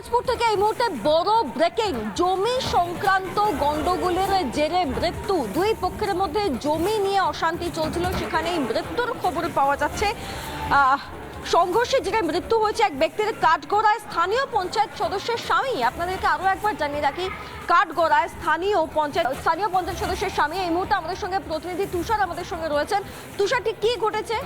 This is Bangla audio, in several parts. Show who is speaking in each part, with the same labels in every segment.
Speaker 1: দিনাজপুর থেকে এই মুহূর্তে বড় ব্রেকিং জমি সংক্রান্ত গন্ডগোলের জেরে মৃত্যু। দুই পক্ষের মধ্যে জমি নিয়ে অশান্তি চলছিল, সেখানেই মৃত্যুর খবর পাওয়া যাচ্ছে। সংঘর্ষে যেটা মৃত্যু হয়েছে এক ব্যক্তির কাঠগড়ায়। স্থানীয় পঞ্চায়েত সদস্যের স্বামী, আপনাদেরকে আরও একবার জানিয়ে রাখি, কাঠগড়ায় স্থানীয় পঞ্চায়েত স্থানীয় পঞ্চায়েত সদস্যের স্বামী এই মুহূর্তে আমাদের সঙ্গে প্রতিনিধি তুষার আমাদের সঙ্গে রয়েছেন। তুষার, ঠিক কি ঘটেছে?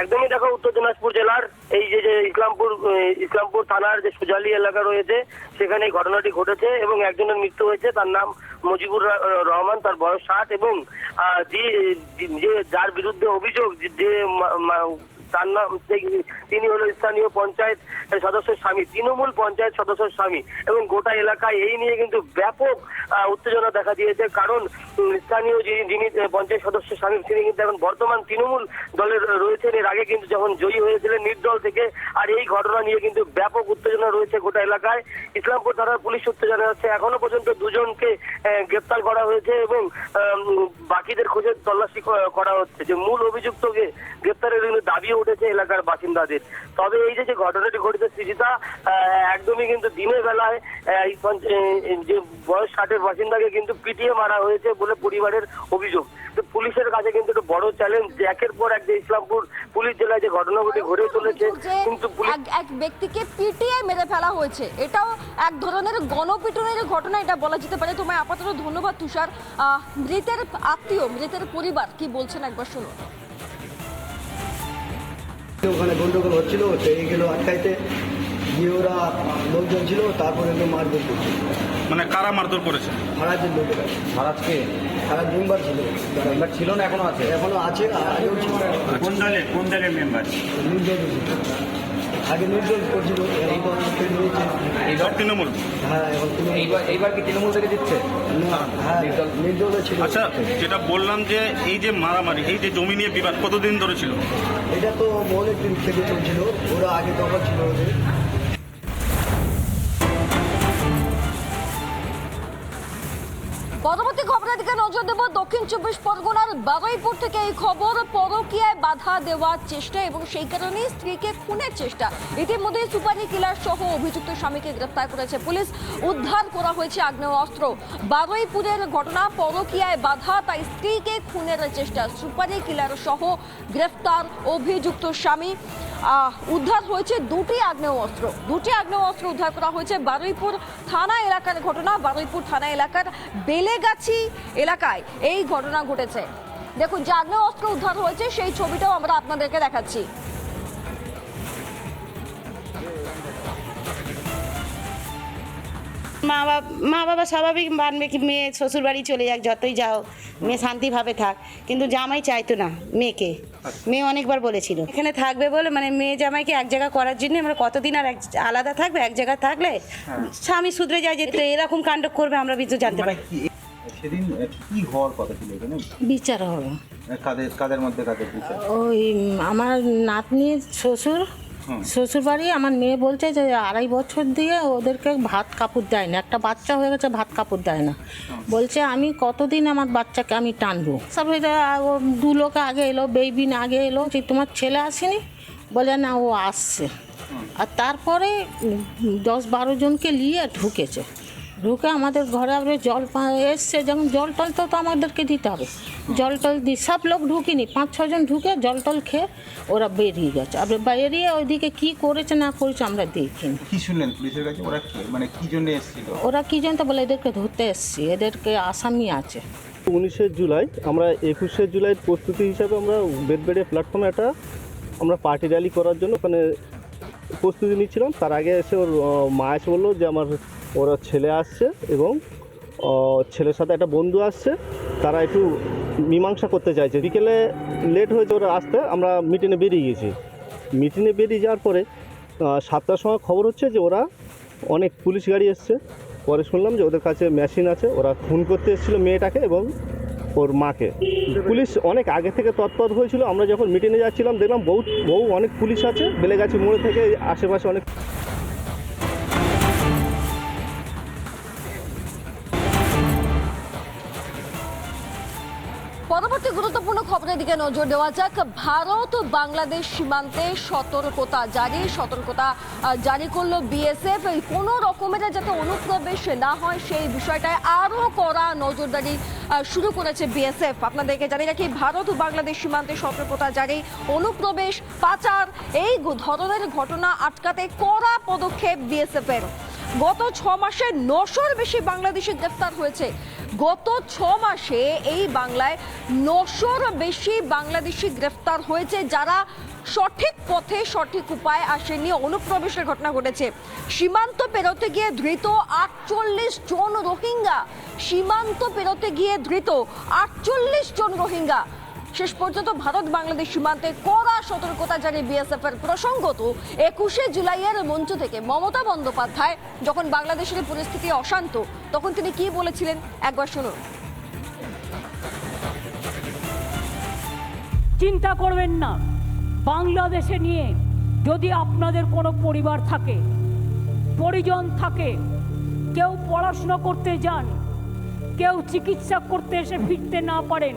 Speaker 2: একদমই দেখো উত্তর দিনাজপুর জেলার এই যে যে ইসলামপুর ইসলামপুর থানার যে সুজালি এলাকা রয়েছে, সেখানে এই ঘটনাটি ঘটেছে এবং একজনের মৃত্যু হয়েছে। তার নাম মুজিবুর রহমান, তার বয়স ষাট এবং যে- যার বিরুদ্ধে অভিযোগ যে- তার নাম তিনি হলো স্থানীয় পঞ্চায়েত সদস্যের স্বামী, তৃণমূল পঞ্চায়েত সদস্যের স্বামী এবং গোটা এলাকায় এই নিয়ে কিন্তু ব্যাপক উত্তেজনা দেখা দিয়েছে। কারণ স্থানীয় যিনি যিনি পঞ্চায়েত সদস্যের স্বামী, তিনি কিন্তু এখন বর্তমান তৃণমূল দলের রয়েছেন। এর আগে কিন্তু যখন জয়ী হয়েছিলেন নির্দল থেকে, আর এই ঘটনা নিয়ে কিন্তু ব্যাপক উত্তেজনা রয়েছে গোটা এলাকায়। ইসলামপুর থানার পুলিশ সূত্রে জানা যাচ্ছে, এখনও পর্যন্ত দুজনকে গ্রেপ্তার করা হয়েছে এবং বাকিদের খোঁজে তল্লাশি করা হচ্ছে। যে মূল অভিযুক্তকে গ্রেপ্তারের দাবিও উঠেছে এলাকার বাসিন্দাদের। তবে এই যে ঘটনাটি ঘটেছে সৃজিতা একদমই কিন্তু দিনের বেলায় যে বয়স ষাটের বাসিন্দাকে কিন্তু পিটিয়ে মারা হয়েছে বলে পরিবারের অভিযোগ। তো পুলিশের কাছে কিন্তু একটা বড় চ্যালেঞ্জ যে একের পর এক যে ইসলামপুর পুলিশ জেলায় যে ঘটনাগুলি ঘটে চলেছে কিন্তু
Speaker 1: এক ব্যক্তিকে পিটিয়ে মেরে ফেলা হয়েছে। এটাও এক ধরনের গণপিটনের ঘটনা এটা বলা যেতে পারে। তোমায় আপাতত ধন্যবাদ তুষার। মৃতের আত্মীয় মৃতের পরিবার কি বলছেন একবার শুনুন।
Speaker 3: ওখানে গন্ডগোল হচ্ছিল সেই গেলো আটকাইতে। গিয়ে ওরা লোকজন ছিল তারপরে একটু মারধর করছিল
Speaker 4: মানে কারা মারধর করেছে?
Speaker 3: ফারাজের লোকেরা
Speaker 5: মহারাজকে
Speaker 3: তারা মেম্বার ছিল।
Speaker 5: মেম্বার ছিল না এখনও আছে?
Speaker 3: এখনও আছে আগেও ছিল।
Speaker 6: কোন দলের কোন দলের মেম্বার?
Speaker 3: আগে নির্জন করছিল এখন
Speaker 4: সব তৃণমূল?
Speaker 3: হ্যাঁ এখন
Speaker 5: এইবার এইবার কি তৃণমূল থেকে দিচ্ছে?
Speaker 3: না হ্যাঁ নির্দলে ছিল।
Speaker 4: আচ্ছা যেটা বললাম যে এই যে মারামারি এই যে জমি নিয়ে বিবাদ কতদিন ধরে ছিল?
Speaker 3: এটা তো অনেক দিন থেকে চলছিল ওরা আগে তো আবার ছিল ওদের।
Speaker 1: পরবর্তী খবরের দিকে নজর দেব দক্ষিণ চব্বিশ পরগনার বারুইপুর থেকে এই খবর। পরকীয়ায় বাধা দেওয়ার চেষ্টা এবং সেই কারণেই স্ত্রীকে খুনের চেষ্টা। ইতিমধ্যে সুপারি কিলার সহ অভিযুক্ত স্বামীকে গ্রেফতার করেছে পুলিশ। উদ্ধার করা হয়েছে আগ্নেয় অস্ত্র বারুইপুরের ঘটনা পরকীয়ায় বাধা, তাই স্ত্রীকে খুনের চেষ্টা। সুপারি কিলার সহ গ্রেফতার অভিযুক্ত স্বামী। উদ্ধার হয়েছে দুটি আগ্নেয় অস্ত্র দুটি আগ্নেয় অস্ত্র উদ্ধার করা হয়েছে বারুইপুর থানা এলাকার ঘটনা। বারুইপুর থানা এলাকার বেলেগাছি এলাকায় এই ঘটনা ঘটেছে। দেখুন, যে আগ্নেয় অস্ত্র উদ্ধার হয়েছে, সেই ছবিটাও আমরা আপনাদেরকে দেখাচ্ছি।
Speaker 7: মা বাবা মা বাবা স্বাভাবিক মানবে কি মেয়ে শ্বশুর বাড়ি চলে যাক যতই যাও মেয়ে শান্তিভাবে থাক। কিন্তু জামাই চাইতো না মেয়েকে। মেয়ে অনেকবার বলেছিল। এখানে থাকবে বলে মানে মেয়ে জামাইকে এক জায়গা করার জন্য আমরা কতদিন আর এক আলাদা থাকবে এক জায়গায় থাকলে স্বামী শুধরে যায় যে এরকম কাণ্ড করবে আমরা কিছু জানতে
Speaker 8: মানে
Speaker 7: পারি।
Speaker 8: সেদিন কি হওয়ার কথা ছিল এখানে?
Speaker 9: বিচার হবে।
Speaker 8: কাদের কাদের মধ্যে কাদের বিচার?
Speaker 9: ওই আমার নাতনির শ্বশুর শ্বশুর বাড়ি আমার মেয়ে বলছে যে আড়াই বছর দিয়ে ওদেরকে ভাত কাপড় দেয় না একটা বাচ্চা হয়ে গেছে ভাত কাপড় দেয় না। বলছে আমি কতদিন আমার বাচ্চাকে আমি টানবো? সব ও দু লোক আগে এলো বেবিন আগে এলো যে তোমার ছেলে আসেনি? বলে না ও আসছে। আর তারপরে দশ বারো জনকে নিয়ে ঢুকেছে। ঢুকে আমাদের ঘরে আবার জল এসছে যখন জল টল তো আমাদেরকে দিতে হবে। জল টল দি সব লোক ঢুকিনি পাঁচ ছজন ঢুকে জল টল খেয়ে ওরা বেরিয়ে গেছে আবার বেরিয়ে ওইদিকে কি করেছে না করেছে আমরা দেখিনি।
Speaker 8: কি শুনলেন পুলিশের কাছে? ওরা কি- মানে কি জন্য এসেছিল?
Speaker 9: ওরা কি জানতো বলে এদেরকে ধরতে এসছি এদেরকে আসামি আছে।
Speaker 10: উনিশে জুলাই আমরা একুশে জুলাইয়ের প্রস্তুতি হিসাবে আমরা বেদবেড়িয়া প্ল্যাটফর্মে একটা আমরা পার্টি র্যালি করার জন্য ওখানে প্রস্তুতি নিচ্ছিলাম। তার আগে এসে ওর মা এসে বলল যে আমার ওরা ছেলে আসছে এবং ছেলের সাথে একটা বন্ধু আসছে। তারা একটু মীমাংসা করতে চাইছে। বিকেলে লেট হয়েছে ওরা আসতে, আমরা মিটিংয়ে বেরিয়ে গেছি। মিটিংয়ে বেরিয়ে যাওয়ার পরে সাতটার সময় খবর হচ্ছে যে ওরা অনেক পুলিশ গাড়ি এসছে। পরে শুনলাম যে ওদের কাছে মেশিন আছে। ওরা খুন করতে এসেছিল মেয়েটাকে এবং ওর মাকে। পুলিশ অনেক আগে থেকে তৎপর হয়েছিল। আমরা যখন মিটিংয়ে যাচ্ছিলাম, দেখলাম বহু বহু অনেক পুলিশ আছে। বেলেগাছি মোড়ে থেকে আশেপাশে অনেক
Speaker 1: পরবর্তী গুরুত্বপূর্ণ খবরের দিকে নজর দেওয়া যাক। ভারত বাংলাদেশ সীমান্তে সতর্কতা জারি সতর্কতা জারি করল বিএসএফ। কোনো রকমের যাতে অনুপ্রবেশ না হয় সেই বিষয়টায় আরও কড়া নজরদারি শুরু করেছে বিএসএফ। আপনাদেরকে জানি রাখি, ভারত ও বাংলাদেশ সীমান্তে সতর্কতা জারি, অনুপ্রবেশ, পাচার, এই ধরনের ঘটনা আটকাতে কড়া পদক্ষেপ বিএসএফ এর গত ছ মাসে নশোর বেশি বাংলাদেশি গ্রেফতার হয়েছে। গত ছ মাসে এই বাংলায় নশোর বেশি বাংলাদেশি গ্রেফতার হয়েছে যারা সঠিক পথে সঠিক উপায় আসেনি। অনুপ্রবেশের ঘটনা ঘটেছে। সীমান্ত পেরোতে গিয়ে ধৃত আটচল্লিশ জন রোহিঙ্গা। সীমান্ত পেরোতে গিয়ে ধৃত আটচল্লিশ জন রোহিঙ্গা। শেষ পর্যন্ত ভারত বাংলাদেশ সীমান্তে কড়া সতর্কতা জারি বিএসএফ এর প্রসঙ্গত একুশে জুলাইয়ের মঞ্চ থেকে মমতা বন্দ্যোপাধ্যায় যখন বাংলাদেশের পরিস্থিতি অশান্ত, তখন তিনি কি বলেছিলেন? একবার শুনুন।
Speaker 11: চিন্তা করবেন না। বাংলাদেশে নিয়ে যদি আপনাদের কোনো পরিবার থাকে, পরিজন থাকে, কেউ পড়াশোনা করতে যান, কেউ চিকিৎসা করতে এসে ফিরতে না পারেন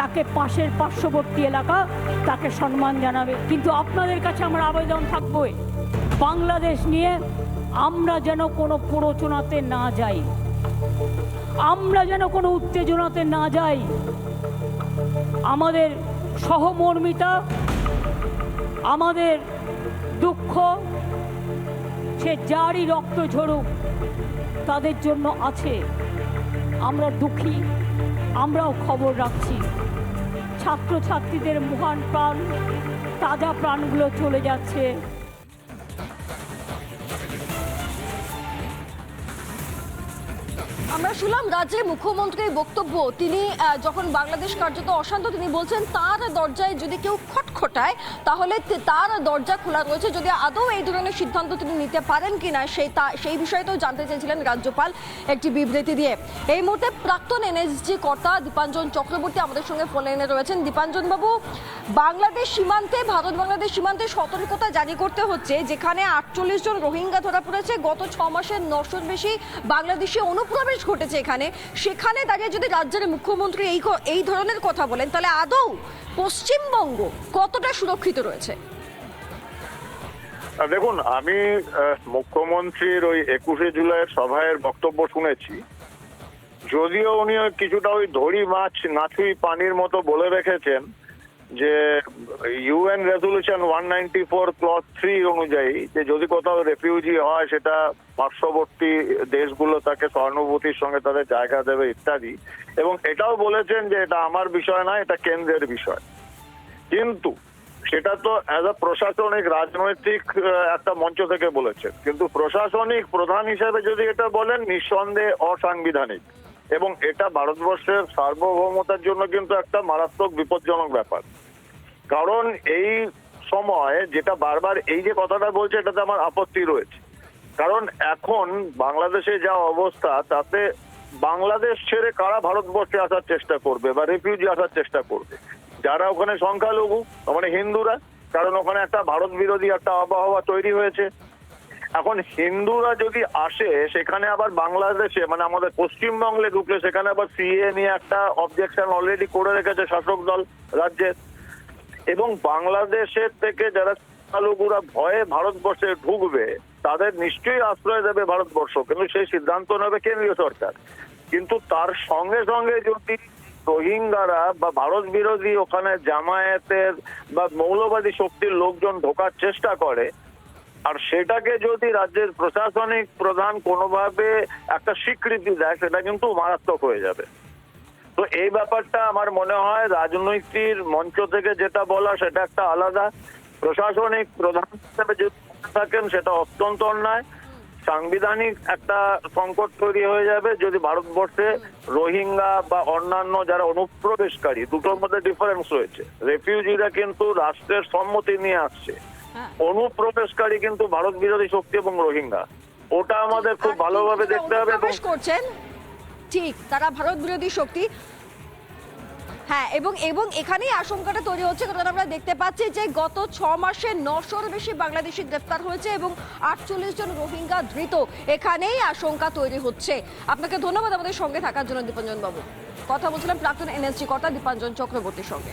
Speaker 11: তাকে পাশের পার্শ্ববর্তী এলাকা তাকে সম্মান জানাবে। কিন্তু আপনাদের কাছে আমার আবেদন থাকবে, বাংলাদেশ নিয়ে আমরা যেন কোনো প্ররোচনাতে না যাই। আমরা যেন কোনো উত্তেজনাতে না যাই। আমাদের সহমর্মিতা, আমাদের দুঃখ, সে যারই রক্ত ঝরুক, তাদের জন্য আছে। আমরা দুঃখী, আমরাও খবর রাখছি। ছাত্রছাত্রীদের মহান প্রাণ তাজা প্রাণগুলো চলে যাচ্ছে।
Speaker 1: আমরা শুনলাম রাজ্যের মুখ্যমন্ত্রীর বক্তব্য। তিনি যখন বাংলাদেশ কার্যত অশান্ত, তিনি বলছেন, তার দরজায় যদি কেউ খটখটায়, তাহলে তার দরজা খোলা রয়েছে। যদি আদৌ এই ধরনের সিদ্ধান্ত তিনি নিতে পারেন কিনা সেই তা- সেই বিষয়টাও জানতে চেয়েছিলেন রাজ্যপাল একটি বিবৃতি দিয়ে। এই মুহূর্তে প্রাক্তন এনএসজি কর্তা দীপাঞ্জন চক্রবর্তী আমাদের সঙ্গে ফোনে রয়েছেন। দীপাঞ্জন বাবু বাংলাদেশ সীমান্তে, ভারত বাংলাদেশ সীমান্তে সতর্কতা জারি করতে হচ্ছে, যেখানে আটচল্লিশ জন রোহিঙ্গা ধরা পড়েছে। গত ছ মাসের নশোর বেশি বাংলাদেশে অনুপ্রবেশ ঘটেছে এখানে। সেখানে দাঁড়িয়ে যদি রাজ্যের মুখ্যমন্ত্রী এই এই ধরনের কথা বলেন, তাহলে আদৌ পশ্চিমবঙ্গ কতটা সুরক্ষিত রয়েছে?
Speaker 12: দেখুন, আমি মুখ্যমন্ত্রীর ওই একুশে জুলাইয়ের সভায় বক্তব্য শুনেছি। যদিও উনি কিছুটা ওই ধরি মাছ নাছুই পানির মতো বলে রেখেছেন যে UN resolution one ninety four clause three অনুযায়ী যে যদি কোথাও রেফিউজি হয়, সেটা পার্শ্ববর্তী দেশগুলো তাকে সহানুভূতির সঙ্গে তাদের জায়গা দেবে ইত্যাদি। এবং এটাও বলেছেন যে এটা আমার বিষয় না, এটা কেন্দ্রের বিষয়। কিন্তু সেটা তো অ্যাজ আ প্রশাসনিক রাজনৈতিক একটা মঞ্চ থেকে বলেছেন। কিন্তু প্রশাসনিক প্রধান হিসেবে যদি এটা বলেন, নিঃসন্দেহে অসাংবিধানিক। এবং এটা ভারতবর্ষের সার্বভৌমতার জন্য কিন্তু একটা মারাত্মক বিপজ্জনক ব্যাপার। কারণ এই সময় যেটা বারবার এই যে কথাটা বলছে, এটাতে আমার আপত্তি রয়েছে। কারণ এখন বাংলাদেশে যা অবস্থা, তাতে বাংলাদেশ ছেড়ে কারা ভারতবর্ষে আসার চেষ্টা করবে বা রেফিউজি আসার চেষ্টা করবে? যারা ওখানে সংখ্যালঘু মানে হিন্দুরা, কারণ ওখানে একটা ভারত বিরোধী একটা আবহাওয়া তৈরি হয়েছে। এখন হিন্দুরা যদি আসে, সেখানে আবার বাংলাদেশে মানে আমাদের পশ্চিমবঙ্গে ঢুকলে, সেখানে আবার সিএ নিয়ে একটা অবজেকশন অলরেডি করে রেখেছে শাসক দল রাজ্যের এবং বাংলাদেশের থেকে যারা সংখ্যালঘুরা ভয়ে ভারতবর্ষে ঢুকবে, তাদের নিশ্চয়ই আশ্রয় দেবে ভারতবর্ষ। কিন্তু সেই সিদ্ধান্ত নেবে কেন্দ্রীয় সরকার। কিন্তু তার সঙ্গে সঙ্গে যদি রোহিঙ্গারা বা ভারত বিরোধী ওখানে জামায়াতের বা মৌলবাদী শক্তির লোকজন ঢোকার চেষ্টা করে আর সেটাকে যদি রাজ্যের প্রশাসনিক প্রধান কোনোভাবে একটা স্বীকৃতি দেয়, সেটা কিন্তু মারাত্মক হয়ে যাবে। তো এই ব্যাপারটা আমার মনে হয় রাজনৈতিক মঞ্চ থেকে যেটা বলা, সেটা একটা আলাদা। প্রশাসনিক প্রধান হিসেবে যদি থাকেন, সেটা অত্যন্ত অন্যায়। সাংবিধানিক একটা সংকট তৈরি হয়ে যাবে যদি ভারতবর্ষে রোহিঙ্গা বা অন্যান্য যারা অনুপ্রবেশকারী, দুটোর মধ্যে ডিফারেন্স রয়েছে। রেফিউজিরা কিন্তু রাষ্ট্রের সম্মতি নিয়ে আসছে। অনুপ্রবেশকারী কিন্তু ভারত বিরোধী শক্তি এবং রোহিঙ্গা। ওটা আমাদের খুব ভালোভাবে দেখতে হবে
Speaker 1: করছেন? ঠিক তারা ভারত বিরোধী শক্তি। হ্যাঁ এবং এবং এখানেই আশঙ্কাটা তৈরি হচ্ছে কারণ আমরা দেখতে পাচ্ছি যে গত ছ মাসে নশোর বেশি বাংলাদেশি গ্রেফতার হয়েছে এবং আটচল্লিশ জন রোহিঙ্গা ধৃত। এখানেই আশঙ্কা তৈরি হচ্ছে। আপনাকে ধন্যবাদ আমাদের সঙ্গে থাকার জন্য দীপাঞ্জন বাবু কথা বলছিলাম প্রাক্তন এনএসজি কর্তা দীপাঞ্জন চক্রবর্তীর সঙ্গে।